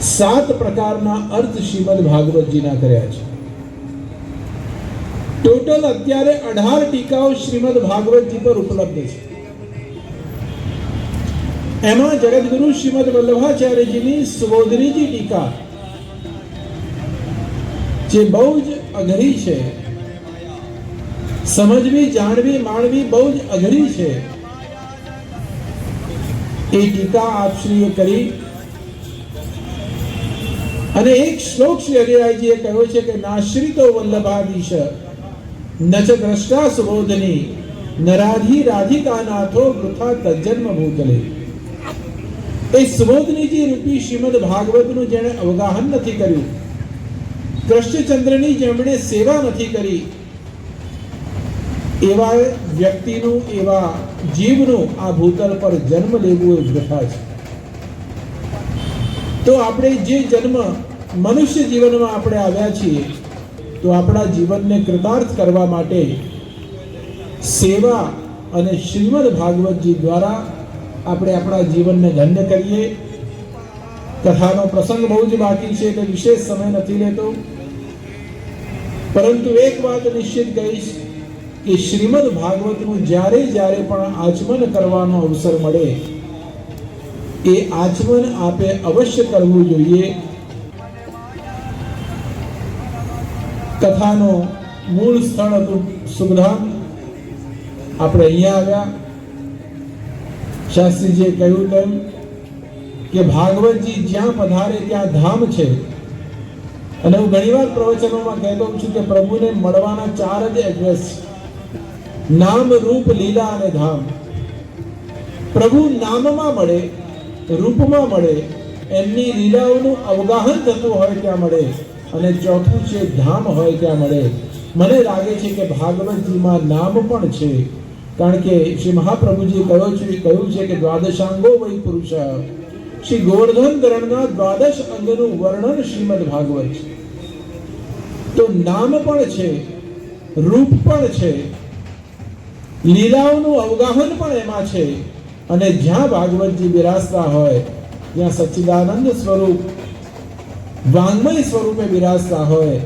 સાત પ્રકારના અર્થ શ્રીમદ ભાગવતજીના કર્યા છે. ટોટલ અત્યારે અઢાર ટીકાઓ શ્રીમદ ભાગવતજી પર ઉપલબ્ધ છે. એમાં જગદગુરુ શ્રીમદ વલ્લભાચાર્યજીની સુબોધનીજી ટીકા, જે બહુ જ અઘરી છે, સમજવી, જાણવી, માણવી બહુ જ અઘરી છે. એ ટીકા આપશ્રીએ કરી અને એક શ્લોક શ્રી હરિરાયજીએ કહ્યો છે કે નાશ્રિતો વલ્લભાધીશ નચ દ્રષ્ટા સુબોધની નરાધી રાધિકાનાથો વૃથા તજન્મ ભૂતલે. એ સુબોધનીજી રૂપી શ્રીમદ ભાગવતનું જેણે અવગાહન નથી કર્યું કૃષ્ણચંદ્રની જેમણે સેવા નથી કરી, એવા વ્યક્તિનું, એવા જીવનું આ ભૂતલ પર જન્મ લેવું એ વૃથા છે. તો આપણે જે જન્મ મનુષ્ય જીવનમાં આપણે આવ્યા છીએ, તો આપણા જીવનને કૃતાર્થ કરવા માટે સેવા અને શ્રીમદ ભાગવતજી દ્વારા આપણે આપણા જીવનને ધન્ય કરીએ. કથાનો પ્રસંગ બહુ જ બાકી છે એટલે વિશેષ સમય નથી લેતો પરંતુ એક વાત નિશ્ચિત કહીશ કે શ્રીમદ ભાગવતનું જ્યારે જ્યારે પણ આચમન કરવાનો અવસર મળે એ આચમન આપે અવશ્ય કરવું જોઈએ. કથાનો મૂળ સ્થળ હતું સુખધામ આપણે અહીંયા આવ્યા. શાસ્ત્રીજીએ કહ્યું તેમ કે ભાગવતજી જ્યાં પધારે ત્યાં ધામ છે. અને હું ઘણીવાર પ્રવચનોમાં કહેતો છું કે પ્રભુને મળવાના ચાર જ એડ્રેસ નામ, રૂપ, લીલા અને ધામ. પ્રભુ નામમાં મળે રૂપમાં મળે, એમની લીલાઓનું અવગાહન થતું હોય ત્યાં મળે અને ચોથું છે ધામ હોય ત્યાં મળે. મને લાગે છે કે ભાગવતજીમાં નામ પણ છે. કારણ કે શ્રી મહાપ્રભુજી કહ્યું છે કહ્યું છે કે દ્વાદશાંગો વૈ પુરુષ. શ્રી ગોવર્ધન કરણના દ્વાદશ અંગનું વર્ણન શ્રીમદ ભાગવત છે. તો નામ પણ છે, રૂપ પણ છે, લીલાઓનું અવગાહન પણ એમાં છે. અને જ્યાં ભાગવતજી બિરાજતા હોય ત્યાં સચ્ચિદાનંદ સ્વરૂપ વાંગમય સ્વરૂપે બિરાજતા હોય